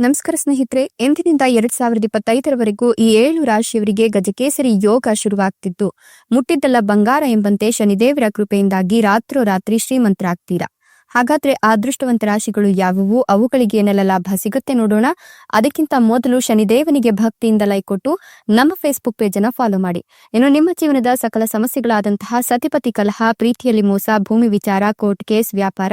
ನಮಸ್ಕಾರ ಸ್ನೇಹಿತರೆ ಎಂದಿನಿಂದ ಎರಡ್ ಸಾವಿರದ ಇಪ್ಪತ್ತೈದರವರೆಗೂ ಈ ಏಳು ರಾಶಿಯವರಿಗೆ ಗಜಕೇಸರಿ ಯೋಗ ಶುರುವಾಗ್ತಿದ್ದು ಮುಟ್ಟಿದ್ದಲ್ಲ ಬಂಗಾರ ಎಂಬಂತೆ ಶನಿದೇವರ ಕೃಪೆಯಿಂದಾಗಿ ರಾತ್ರೋರಾತ್ರಿ ಶ್ರೀಮಂತರಾಗ್ತೀರಾ? ಹಾಗಾದ್ರೆ ಅದೃಷ್ಟವಂತ ರಾಶಿಗಳು ಯಾವುವು? ಅವುಗಳಿಗೆ ಏನೆಲ್ಲ ಲಾಭ ಸಿಗುತ್ತೆ ನೋಡೋಣ. ಅದಕ್ಕಿಂತ ಮೊದಲು ಶನಿದೇವನಿಗೆ ಭಕ್ತಿಯಿಂದ ಲೈಕ್ ಕೊಟ್ಟು ನಮ್ಮ ಫೇಸ್ಬುಕ್ ಪೇಜ್ ಅನ್ನ ಫಾಲೋ ಮಾಡಿ. ಇನ್ನು ನಿಮ್ಮ ಜೀವನದ ಸಕಲ ಸಮಸ್ಯೆಗಳಾದಂತಹ ಸತಿಪತಿ ಕಲಹ, ಪ್ರೀತಿಯಲ್ಲಿ ಮೋಸ, ಭೂಮಿ ವಿಚಾರ ಕೋರ್ಟ್ ಕೇಸ್ ವ್ಯಾಪಾರ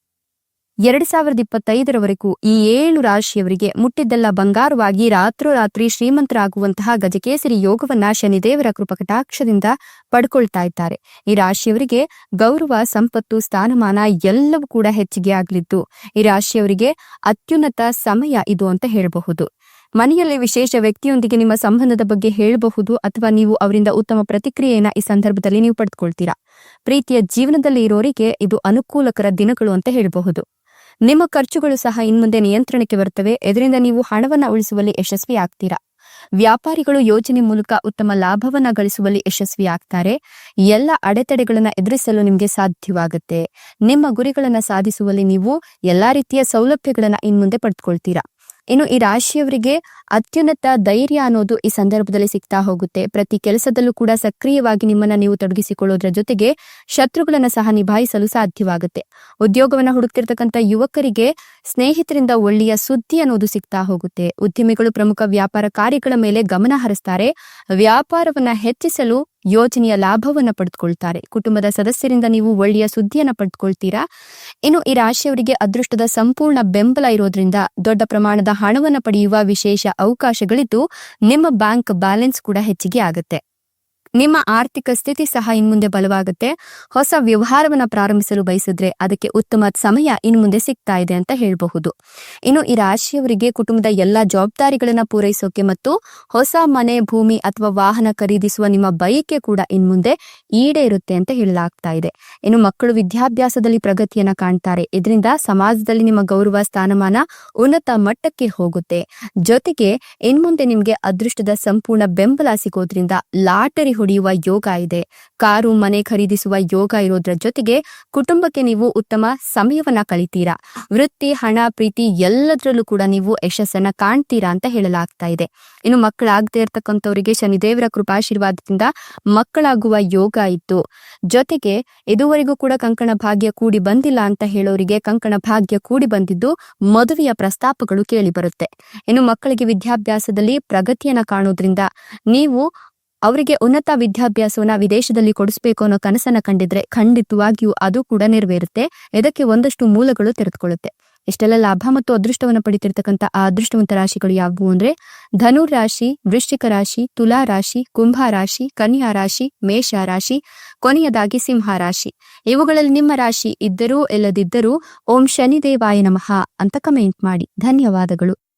ಎರಡ್ ಸಾವಿರದ ಇಪ್ಪತ್ತೈದರವರೆಗೂ ಈ ಏಳು ರಾಶಿಯವರಿಗೆ ಮುಟ್ಟಿದ್ದೆಲ್ಲ ಬಂಗಾರವಾಗಿ ರಾತ್ರೋರಾತ್ರಿ ಶ್ರೀಮಂತರಾಗುವಂತಹ ಗಜಕೇಸರಿ ಯೋಗವನ್ನ ಶನಿದೇವರ ಕೃಪಕಟಾಕ್ಷದಿಂದ ಪಡ್ಕೊಳ್ತಾ ಇದ್ದಾರೆ. ಈ ರಾಶಿಯವರಿಗೆ ಗೌರವ, ಸಂಪತ್ತು, ಸ್ಥಾನಮಾನ ಎಲ್ಲವೂ ಕೂಡ ಹೆಚ್ಚಿಗೆ ಆಗ್ಲಿದ್ದು, ಈ ರಾಶಿಯವರಿಗೆ ಅತ್ಯುನ್ನತ ಸಮಯ ಇದು ಅಂತ ಹೇಳಬಹುದು. ಮನೆಯಲ್ಲಿ ವಿಶೇಷ ವ್ಯಕ್ತಿಯೊಂದಿಗೆ ನಿಮ್ಮ ಸಂಬಂಧದ ಬಗ್ಗೆ ಹೇಳಬಹುದು ಅಥವಾ ನೀವು ಅವರಿಂದ ಉತ್ತಮ ಪ್ರತಿಕ್ರಿಯೆಯನ್ನ ಈ ಸಂದರ್ಭದಲ್ಲಿ ನೀವು ಪಡೆದುಕೊಳ್ತೀರಾ. ಪ್ರೀತಿಯ ಜೀವನದಲ್ಲಿ ಇರೋರಿಗೆ ಇದು ಅನುಕೂಲಕರ ದಿನಗಳು ಅಂತ ಹೇಳಬಹುದು. ನಿಮ್ಮ ಖರ್ಚುಗಳು ಸಹ ಇನ್ಮುಂದೆ ನಿಯಂತ್ರಣಕ್ಕೆ ಬರುತ್ತವೆ. ಇದರಿಂದ ನೀವು ಹಣವನ್ನು ಉಳಿಸುವಲ್ಲಿ ಯಶಸ್ವಿ ಆಗ್ತೀರಾ? ವ್ಯಾಪಾರಿಗಳು ಯೋಜನೆ ಮೂಲಕ ಉತ್ತಮ ಲಾಭವನ್ನ ಗಳಿಸುವಲ್ಲಿ ಯಶಸ್ವಿ ಆಗ್ತಾರೆ. ಎಲ್ಲ ಅಡೆತಡೆಗಳನ್ನು ಎದುರಿಸಲು ನಿಮಗೆ ಸಾಧ್ಯವಾಗುತ್ತೆ. ನಿಮ್ಮ ಗುರಿಗಳನ್ನು ಸಾಧಿಸುವಲ್ಲಿ ನೀವು ಎಲ್ಲಾ ರೀತಿಯ ಸೌಲಭ್ಯಗಳನ್ನು ಇನ್ಮುಂದೆ ಪಡೆದುಕೊಳ್ತೀರಾ ಇನ್ನು ಈ ರಾಶಿಯವರಿಗೆ ಅತ್ಯುನ್ನತ ಧೈರ್ಯ ಅನ್ನೋದು ಈ ಸಂದರ್ಭದಲ್ಲಿ ಸಿಗ್ತಾ ಹೋಗುತ್ತೆ. ಪ್ರತಿ ಕೆಲಸದಲ್ಲೂ ಕೂಡ ಸಕ್ರಿಯವಾಗಿ ನಿಮ್ಮನ್ನ ನೀವು ತೊಡಗಿಸಿಕೊಳ್ಳೋದ್ರ ಜೊತೆಗೆ ಶತ್ರುಗಳನ್ನ ಸಹ ನಿಭಾಯಿಸಲು ಸಾಧ್ಯವಾಗುತ್ತೆ. ಉದ್ಯೋಗವನ್ನ ಹುಡುಕ್ತಿರ್ತಕ್ಕಂಥ ಯುವಕರಿಗೆ ಸ್ನೇಹಿತರಿಂದ ಒಳ್ಳೆಯ ಸುದ್ದಿ ಅನ್ನೋದು ಸಿಗ್ತಾ ಹೋಗುತ್ತೆ. ಉದ್ಯಮಿಗಳು ಪ್ರಮುಖ ವ್ಯಾಪಾರ ಕಾರ್ಯಗಳ ಮೇಲೆ ಗಮನ ಹರಿಸ್ತಾರೆ. ವ್ಯಾಪಾರವನ್ನ ಹೆಚ್ಚಿಸಲು ಯೋಜನೆಯ ಲಾಭವನ್ನ ಪಡೆದುಕೊಳ್ತಾರೆ. ಕುಟುಂಬದ ಸದಸ್ಯರಿಂದ ನೀವು ಒಳ್ಳೆಯ ಸುದ್ದಿಯನ್ನ ಪಡೆದುಕೊಳ್ತೀರಾ? ಇನ್ನು ಈ ರಾಶಿಯವರಿಗೆ ಅದೃಷ್ಟದ ಸಂಪೂರ್ಣ ಬೆಂಬಲ ಇರೋದ್ರಿಂದ ದೊಡ್ಡ ಪ್ರಮಾಣದ ಹಣವನ್ನ ಪಡೆಯುವ ವಿಶೇಷ ಅವಕಾಶಗಳಿದ್ದು ನಿಮ್ಮ ಬ್ಯಾಂಕ್ ಬ್ಯಾಲೆನ್ಸ್ ಕೂಡ ಹೆಚ್ಚಿಗೆ ಆಗುತ್ತೆ. ನಿಮ್ಮ ಆರ್ಥಿಕ ಸ್ಥಿತಿ ಸಹ ಇನ್ಮುಂದೆ ಬಲವಾಗುತ್ತೆ. ಹೊಸ ವ್ಯವಹಾರವನ್ನ ಪ್ರಾರಂಭಿಸಲು ಬಯಸಿದ್ರೆ ಅದಕ್ಕೆ ಉತ್ತಮ ಸಮಯ ಇನ್ಮುಂದೆ ಸಿಗ್ತಾ ಇದೆ ಅಂತ ಹೇಳಬಹುದು. ಇನ್ನು ಈ ರಾಶಿಯವರಿಗೆ ಕುಟುಂಬದ ಎಲ್ಲಾ ಜವಾಬ್ದಾರಿಗಳನ್ನ ಪೂರೈಸೋಕೆ ಮತ್ತು ಹೊಸ ಮನೆ, ಭೂಮಿ ಅಥವಾ ವಾಹನ ಖರೀದಿಸುವ ನಿಮ್ಮ ಬಯಕೆ ಕೂಡ ಇನ್ಮುಂದೆ ಈಡೇರುತ್ತೆ ಅಂತ ಹೇಳಲಾಗ್ತಾ ಇದೆ. ಇನ್ನು ಮಕ್ಕಳು ವಿದ್ಯಾಭ್ಯಾಸದಲ್ಲಿ ಪ್ರಗತಿಯನ್ನ ಕಾಣ್ತಾರೆ. ಇದರಿಂದ ಸಮಾಜದಲ್ಲಿ ನಿಮ್ಮ ಗೌರವ, ಸ್ಥಾನಮಾನ ಉನ್ನತ ಮಟ್ಟಕ್ಕೆ ಹೋಗುತ್ತೆ. ಜೊತೆಗೆ ಇನ್ಮುಂದೆ ನಿಮ್ಗೆ ಅದೃಷ್ಟದ ಸಂಪೂರ್ಣ ಬೆಂಬಲ ಸಿಗೋದ್ರಿಂದ ಲಾಟರಿ ಹೊಡೆಯುವ ಯೋಗ ಇದೆ. ಕಾರು, ಮನೆ ಖರೀದಿಸುವ ಯೋಗ ಇರೋದ್ರ ಜೊತೆಗೆ ಕುಟುಂಬಕ್ಕೆ ನೀವು ಉತ್ತಮ ಸಮಯವನ್ನ ಕಳಿತೀರಾ. ವೃತ್ತಿ, ಹಣ, ಪ್ರೀತಿ ಎಲ್ಲದರಲ್ಲೂ ಕೂಡ ನೀವು ಯಶಸ್ಸನ್ನ ಕಾಣ್ತೀರಾ ಅಂತ ಹೇಳಲಾಗ್ತಾ ಇದೆ. ಇನ್ನು ಮಕ್ಕಳಾಗದೇ ಇರ್ತಕ್ಕಂಥವರಿಗೆ ಶನಿದೇವರ ಕೃಪಾಶೀರ್ವಾದದಿಂದ ಮಕ್ಕಳಾಗುವ ಯೋಗ ಇತ್ತು ಜೊತೆಗೆ ಇದುವರೆಗೂ ಕೂಡ ಕಂಕಣ ಭಾಗ್ಯ ಕೂಡಿ ಬಂದಿಲ್ಲ ಅಂತ ಹೇಳೋರಿಗೆ ಕಂಕಣ ಭಾಗ್ಯ ಕೂಡಿ ಬಂದಿದ್ದು ಮದುವೆಯ ಪ್ರಸ್ತಾಪಗಳು ಕೇಳಿ ಬರುತ್ತೆ. ಇನ್ನು ಮಕ್ಕಳಿಗೆ ವಿದ್ಯಾಭ್ಯಾಸದಲ್ಲಿ ಪ್ರಗತಿಯನ್ನ ಕಾಣೋದ್ರಿಂದ ನೀವು ಅವರಿಗೆ ಉನ್ನತ ವಿದ್ಯಾಭ್ಯಾಸವನ್ನ ವಿದೇಶದಲ್ಲಿ ಕೊಡಿಸ್ಬೇಕು ಅನ್ನೋ ಕನಸನ್ನ ಕಂಡಿದ್ರೆ ಖಂಡಿತವಾಗಿಯೂ ಅದು ಕೂಡ ನೆರವೇರುತ್ತೆ. ಇದಕ್ಕೆ ಒಂದಷ್ಟು ಮೂಲಗಳು ತೆರೆದುಕೊಳ್ಳುತ್ತೆ. ಇಷ್ಟೆಲ್ಲ ಲಾಭ ಮತ್ತು ಅದೃಷ್ಟವನ್ನು ಪಡಿತಿರ್ತಕ್ಕಂಥ ಆ ಅದೃಷ್ಟವಂತ ರಾಶಿಗಳು ಯಾವುವು ಅಂದ್ರೆ ಧನುರ್ ರಾಶಿ, ವೃಶ್ಚಿಕ ರಾಶಿ, ತುಲಾ ರಾಶಿ, ಕುಂಭ ರಾಶಿ, ಕನ್ಯಾ ರಾಶಿ, ಮೇಷ ರಾಶಿ, ಕೊನೆಯದಾಗಿ ಸಿಂಹ ರಾಶಿ. ಇವುಗಳಲ್ಲಿ ನಿಮ್ಮ ರಾಶಿ ಇದ್ದರೂ ಇಲ್ಲದಿದ್ದರೂ ಓಂ ಶನಿದೇವಾಯ ನಮಃ ಅಂತ ಕಮೆಂಟ್ ಮಾಡಿ. ಧನ್ಯವಾದಗಳು.